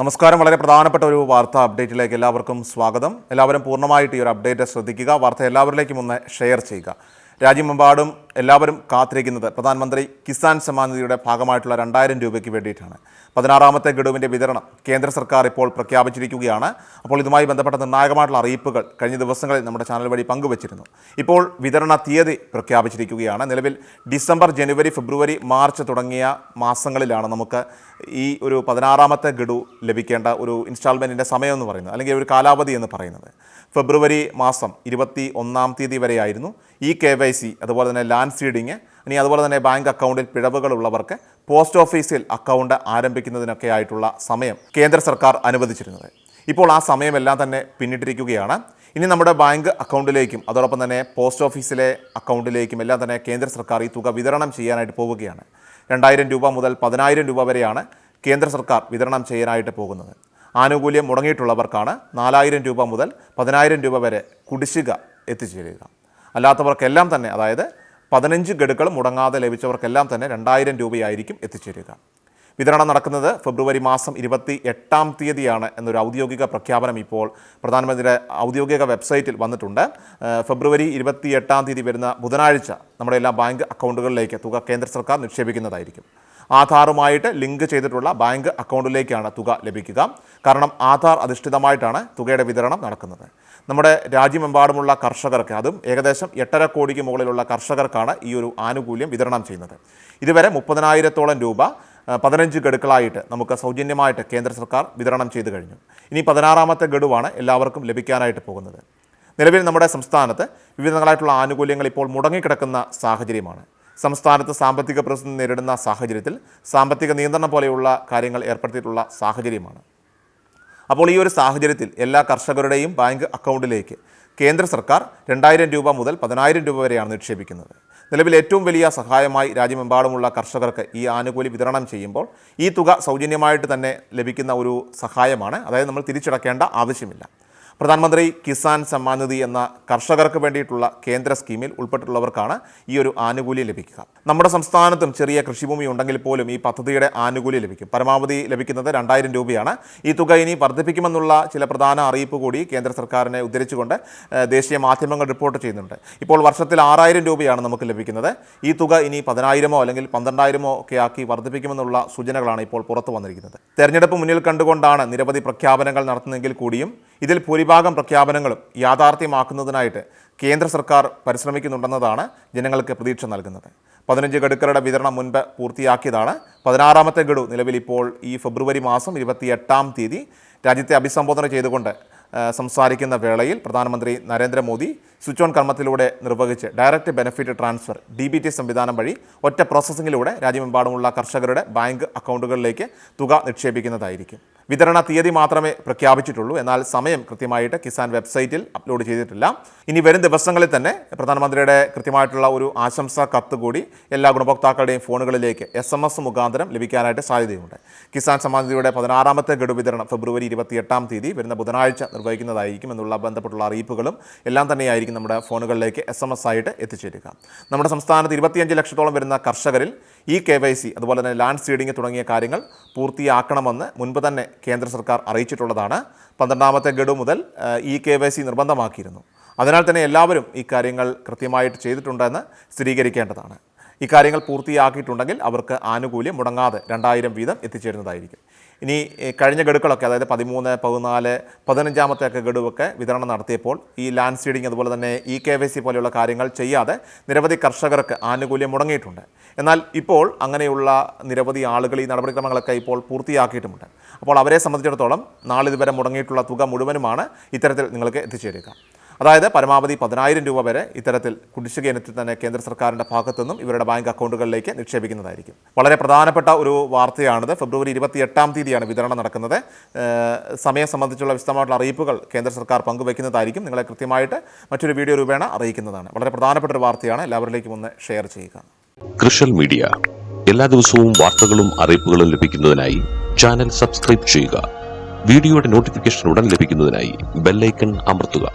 നമസ്കാരം. വളരെ പ്രധാനപ്പെട്ട ഒരു വാർത്താ അപ്ഡേറ്റിലേക്ക് എല്ലാവർക്കും സ്വാഗതം. എല്ലാവരും പൂർണമായിട്ട് ഈ ഒരു അപ്ഡേറ്റ് ശ്രദ്ധിക്കുക. വാർത്ത എല്ലാവരിലേക്കും ഒന്ന് ഷെയർ ചെയ്യുക. രാജ്യമെമ്പാടും എല്ലാവരും കാത്തിരിക്കുന്നത് പ്രധാനമന്ത്രി കിസാൻ സമ്മാൻ നിധിയുടെ ഭാഗമായിട്ടുള്ള രണ്ടായിരം രൂപയ്ക്ക് വേണ്ടിയിട്ടാണ്. പതിനാറാമത്തെ ഗഡുവിന്റെ വിതരണം കേന്ദ്ര സർക്കാർ ഇപ്പോൾ പ്രഖ്യാപിച്ചിരിക്കുകയാണ്. അപ്പോൾ ഇതുമായി ബന്ധപ്പെട്ട നിർണായകമായിട്ടുള്ള അറിയിപ്പുകൾ കഴിഞ്ഞ ദിവസങ്ങളിൽ നമ്മുടെ ചാനൽ വഴി പങ്കുവച്ചിരുന്നു. ഇപ്പോൾ വിതരണ തീയതി പ്രഖ്യാപിച്ചിരിക്കുകയാണ്. നിലവിൽ ഡിസംബർ ജനുവരി ഫെബ്രുവരി മാർച്ച് തുടങ്ങിയ മാസങ്ങളിലാണ് നമുക്ക് ഈ ഒരു പതിനാറാമത്തെ ഗഡു ലഭിക്കേണ്ട ഒരു ഇൻസ്റ്റാൾമെന്റിന്റെ സമയം എന്ന് പറയുന്നത് അല്ലെങ്കിൽ ഒരു കാലാവധി എന്ന് പറയുന്നത്. ഫെബ്രുവരി മാസം ഇരുപത്തി ഒന്നാം തീയതി വരെയായിരുന്നു. ഈ കെ വൈ സി അതുപോലെ തന്നെ സീഡിങ് ഇനി അതുപോലെ തന്നെ ബാങ്ക് അക്കൗണ്ടിൽ പിഴവുകൾ ഉള്ളവർക്ക് പോസ്റ്റ് ഓഫീസിൽ അക്കൗണ്ട് ആരംഭിക്കുന്നതിനൊക്കെ ആയിട്ടുള്ള സമയം കേന്ദ്ര സർക്കാർ അനുവദിച്ചിരുന്നത്. ഇപ്പോൾ ആ സമയമെല്ലാം തന്നെ പിന്നിട്ടിരിക്കുകയാണ്. ഇനി നമ്മുടെ ബാങ്ക് അക്കൗണ്ടിലേക്കും അതോടൊപ്പം തന്നെ പോസ്റ്റ് ഓഫീസിലെ അക്കൗണ്ടിലേക്കും എല്ലാം തന്നെ കേന്ദ്ര സർക്കാർ ഈ തുക വിതരണം ചെയ്യാനായിട്ട് പോവുകയാണ്. രണ്ടായിരം രൂപ മുതൽ പതിനായിരം രൂപ വരെയാണ് കേന്ദ്ര സർക്കാർ വിതരണം ചെയ്യാനായിട്ട് പോകുന്നത്. ആനുകൂല്യം മുടങ്ങിയിട്ടുള്ളവർക്കാണ് നാലായിരം രൂപ മുതൽ പതിനായിരം രൂപ വരെ കുടിശ്ശിക എത്തിച്ചേരുക. അല്ലാത്തവർക്കെല്ലാം തന്നെ അതായത് പതിനഞ്ച് ഗഡുക്കൾ മുടങ്ങാതെ ലഭിച്ചവർക്കെല്ലാം തന്നെ രണ്ടായിരം രൂപയായിരിക്കും എത്തിച്ചേരുക. വിതരണം നടക്കുന്നത് ഫെബ്രുവരി മാസം ഇരുപത്തി എട്ടാം തീയതിയാണ് എന്നൊരു ഔദ്യോഗിക പ്രഖ്യാപനം ഇപ്പോൾ പ്രധാനമന്ത്രിയുടെ ഔദ്യോഗിക വെബ്സൈറ്റിൽ വന്നിട്ടുണ്ട്. ഫെബ്രുവരി ഇരുപത്തി എട്ടാം തീയതി വരുന്ന ബുധനാഴ്ച നമ്മുടെ എല്ലാ ബാങ്ക് അക്കൗണ്ടുകളിലേക്ക് തുക കേന്ദ്ര സർക്കാർ നിക്ഷേപിക്കുന്നതായിരിക്കും. ആധാറുമായിട്ട് ലിങ്ക് ചെയ്തിട്ടുള്ള ബാങ്ക് അക്കൗണ്ടിലേക്കാണ് തുക ലഭിക്കുക. കാരണം ആധാർ അധിഷ്ഠിതമായിട്ടാണ് തുകയുടെ വിതരണം നടക്കുന്നത്. നമ്മുടെ രാജ്യമെമ്പാടുമുള്ള കർഷകർക്ക് അതും ഏകദേശം എട്ടര കോടിക്ക് മുകളിലുള്ള കർഷകർക്കാണ് ഈ ഒരു ആനുകൂല്യം വിതരണം ചെയ്യുന്നത്. ഇതുവരെ മുപ്പതിനായിരത്തോളം രൂപ പതിനഞ്ച് ഗഡുക്കളായിട്ട് നമുക്ക് സൗജന്യമായിട്ട് കേന്ദ്ര സർക്കാർ വിതരണം ചെയ്തു കഴിഞ്ഞു. ഇനി പതിനാറാമത്തെ ഗഡുവാണ് എല്ലാവർക്കും ലഭിക്കാനായിട്ട് പോകുന്നത്. നിലവിൽ നമ്മുടെ സംസ്ഥാനത്ത് വിവിധങ്ങളായിട്ടുള്ള ആനുകൂല്യങ്ങൾ ഇപ്പോൾ മുടങ്ങിക്കിടക്കുന്ന സാഹചര്യമാണ്. സംസ്ഥാനത്ത് സാമ്പത്തിക പ്രതിസന്ധി നേരിടുന്ന സാഹചര്യത്തിൽ സാമ്പത്തിക നിയന്ത്രണം പോലെയുള്ള കാര്യങ്ങൾ ഏർപ്പെടുത്തിയിട്ടുള്ള സാഹചര്യമാണ്. അപ്പോൾ ഈ ഒരു സാഹചര്യത്തിൽ എല്ലാ കർഷകരുടെയും ബാങ്ക് അക്കൗണ്ടിലേക്ക് കേന്ദ്ര സർക്കാർ രണ്ടായിരം രൂപ മുതൽ പതിനായിരം രൂപ വരെയാണ് നിക്ഷേപിക്കുന്നത്. നിലവിൽ ഏറ്റവും വലിയ സഹായമായി രാജ്യമെമ്പാടുമുള്ള കർഷകർക്ക് ഈ ആനുകൂല്യം വിതരണം ചെയ്യുമ്പോൾ ഈ തുക സൗജന്യമായിട്ട് തന്നെ ലഭിക്കുന്ന ഒരു സഹായമാണ്. അതായത് നമ്മൾ തിരിച്ചടക്കേണ്ട ആവശ്യമില്ല. പ്രധാനമന്ത്രി കിസാൻ സമ്മാൻ നിധി എന്ന കർഷകർക്ക് വേണ്ടിയിട്ടുള്ള കേന്ദ്ര സ്കീമിൽ ഉൾപ്പെട്ടിട്ടുള്ളവർക്കാണ് ഈ ഒരു ആനുകൂല്യം ലഭിക്കുക. നമ്മുടെ സംസ്ഥാനത്തും ചെറിയ കൃഷിഭൂമി ഉണ്ടെങ്കിൽ പോലും ഈ പദ്ധതിയുടെ ആനുകൂല്യം ലഭിക്കും. പരമാവധി ലഭിക്കുന്നത് രണ്ടായിരം രൂപയാണ്. ഈ തുക ഇനി വർദ്ധിപ്പിക്കുമെന്നുള്ള ചില പ്രധാന അറിയിപ്പ് കൂടി കേന്ദ്ര സർക്കാരിനെ ഉദ്ധരിച്ചുകൊണ്ട് ദേശീയ മാധ്യമങ്ങൾ റിപ്പോർട്ട് ചെയ്യുന്നുണ്ട്. ഇപ്പോൾ വർഷത്തിൽ ആറായിരം രൂപയാണ് നമുക്ക് ലഭിക്കുന്നത്. ഈ തുക ഇനി പതിനായിരമോ അല്ലെങ്കിൽ പന്ത്രണ്ടായിരമോ ഒക്കെ ആക്കി വർദ്ധിപ്പിക്കുമെന്നുള്ള സൂചനകളാണ് ഇപ്പോൾ പുറത്തു വന്നിരിക്കുന്നത്. തെരഞ്ഞെടുപ്പ് മുന്നിൽ കണ്ടുകൊണ്ടാണ് നിരവധി പ്രഖ്യാപനങ്ങൾ നടത്തുന്നതെങ്കിൽ കൂടിയും ഇതിൽ ഭൂരിഭാഗം പ്രഖ്യാപനങ്ങളും യാഥാർത്ഥ്യമാക്കുന്നതിനായിട്ട് കേന്ദ്ര സർക്കാർ പരിശ്രമിക്കുന്നുണ്ടെന്നതാണ് ജനങ്ങൾക്ക് പ്രതീക്ഷ നൽകുന്നത്. പതിനഞ്ച് ഗഡുക്കളുടെ വിതരണം മുൻപ് പൂർത്തിയാക്കിയതാണ്. പതിനാറാമത്തെ ഗഡു നിലവിൽ ഇപ്പോൾ ഈ ഫെബ്രുവരി മാസം ഇരുപത്തി എട്ടാം തീയതി രാജ്യത്തെ അഭിസംബോധന ചെയ്തുകൊണ്ട് സംസാരിക്കുന്ന വേളയിൽ പ്രധാനമന്ത്രി നരേന്ദ്രമോദി സ്വിച്ച് ഓൺ കർമ്മത്തിലൂടെ നിർവഹിച്ച് direct benefit transfer D B T സംവിധാനം വഴി ഒറ്റ പ്രോസസ്സിങ്ങിലൂടെ രാജ്യമെമ്പാടുമുള്ള കർഷകരുടെ ബാങ്ക് അക്കൗണ്ടുകളിലേക്ക് തുക നിക്ഷേപിക്കുന്നതായിരിക്കും. വിതരണ തീയതി മാത്രമേ പ്രഖ്യാപിച്ചിട്ടുള്ളൂ. എന്നാൽ സമയം കൃത്യമായിട്ട് കിസാൻ വെബ്സൈറ്റിൽ അപ്ലോഡ് ചെയ്തിട്ടില്ല. ഇനി വരും ദിവസങ്ങളിൽ തന്നെ പ്രധാനമന്ത്രിയുടെ കൃത്യമായിട്ടുള്ള ഒരു ആശംസാ കത്ത് കൂടി എല്ലാ ഗുണഭോക്താക്കളുടെയും ഫോണുകളിലേക്ക് എസ് എം എസ് മുഖാന്തരം ലഭിക്കാനായിട്ട് സാധ്യതയുണ്ട്. കിസാൻ സമാധിയുടെ പതിനാറാമത്തെ ഗഡു വിതരണം ഫെബ്രുവരി ഇരുപത്തിയെട്ടാം തീയതി വരുന്ന ബുധനാഴ്ച നിർവഹിക്കുന്നതായിരിക്കും എന്നുള്ള ബന്ധപ്പെട്ടുള്ള അറിയിപ്പുകളും എല്ലാം തന്നെയായിരിക്കും നമ്മുടെ ഫോണുകളിലേക്ക് എസ് എം എസ് ആയിട്ട് എത്തിച്ചേരുക. നമ്മുടെ സംസ്ഥാനത്ത് ഇരുപത്തിയഞ്ച് ലക്ഷത്തോളം വരുന്ന കർഷകരിൽ ഈ കെ വൈ സി അതുപോലെ തന്നെ ലാൻഡ് സീഡിംഗ് തുടങ്ങിയ കാര്യങ്ങൾ പൂർത്തിയാക്കണമെന്ന് മുൻപ് തന്നെ കേന്ദ്ര സർക്കാർ അറിയിച്ചിട്ടുള്ളതാണ്. പന്ത്രണ്ടാമത്തെ ഗഡു മുതൽ ഇ കെ വൈ സി നിർബന്ധമാക്കിയിരുന്നു. അതിനാൽ തന്നെ എല്ലാവരും ഇക്കാര്യങ്ങൾ കാര്യങ്ങൾ കൃത്യമായിട്ട് ചെയ്തിട്ടുണ്ടെന്ന് സ്ഥിരീകരിക്കേണ്ടതാണ്. ഇക്കാര്യങ്ങൾ പൂർത്തിയാക്കിയിട്ടുണ്ടെങ്കിൽ അവർക്ക് ആനുകൂല്യം മുടങ്ങാതെ രണ്ടായിരം വീതം എത്തിച്ചേരുന്നതായിരിക്കും. ഇനി കഴിഞ്ഞ ഗഡുക്കളൊക്കെ അതായത് പതിമൂന്ന് പതിനാല് പതിനഞ്ചാമത്തെ ഒക്കെ ഗഡുവൊക്കെ വിതരണം നടത്തിയപ്പോൾ ഈ ലാൻഡ് സീഡിംഗ് അതുപോലെ തന്നെ ഇ കെ വൈ സി പോലെയുള്ള കാര്യങ്ങൾ ചെയ്യാതെ നിരവധി കർഷകർക്ക് ആനുകൂല്യം മുടങ്ങിയിട്ടുണ്ട്. എന്നാൽ ഇപ്പോൾ അങ്ങനെയുള്ള നിരവധി ആളുകൾ ഈ നടപടിക്രമങ്ങളൊക്കെ ഇപ്പോൾ പൂർത്തിയാക്കിയിട്ടുമുണ്ട്. അപ്പോൾ അവരെ സംബന്ധിച്ചിടത്തോളം നാളിതുവരെ മുടങ്ങിയിട്ടുള്ള തുക മുഴുവനുമാണ് ഇത്തരത്തിൽ നിങ്ങൾക്ക് എത്തിച്ചേരുക. അതായത് പരമാവധി പതിനായിരം രൂപ വരെ ഇത്തരത്തിൽ കുടിശ്ശിക ഇനത്തിൽ തന്നെ കേന്ദ്ര സർക്കാരിന്റെ ഭാഗത്തുനിന്നും ഇവരുടെ ബാങ്ക് അക്കൗണ്ടുകളിലേക്ക് നിക്ഷേപിക്കുന്നതായിരിക്കും. വളരെ പ്രധാനപ്പെട്ട ഒരു വാർത്തയാണിത്. ഫെബ്രുവരി ഇരുപത്തി എട്ടാം തീയതിയാണ് വിതരണം നടക്കുന്നത്. സമയം സംബന്ധിച്ചുള്ള വിശദമായിട്ടുള്ള അറിയിപ്പുകൾ കേന്ദ്ര സർക്കാർ പങ്കുവയ്ക്കുന്നതായിരിക്കും. നിങ്ങളെ കൃത്യമായിട്ട് മറ്റൊരു വീഡിയോ രൂപേണ അറിയിക്കുന്നതാണ്. വളരെ പ്രധാനപ്പെട്ട ഒരു വാർത്തയാണ്. എല്ലാവരിലേക്കും ഒന്ന് ഷെയർ ചെയ്യുക. കൃഷൽ മീഡിയ. എല്ലാ ദിവസവും വാർത്തകളും അറിയിപ്പുകളും ലഭിക്കുന്നതിനായി ചാനൽ സബ്സ്ക്രൈബ് ചെയ്യുക. വീഡിയോയുടെ നോട്ടിഫിക്കേഷൻ ഉടൻ ലഭിക്കുന്നതിനായി ബെല്ലൈക്കൺ അമർത്തുക.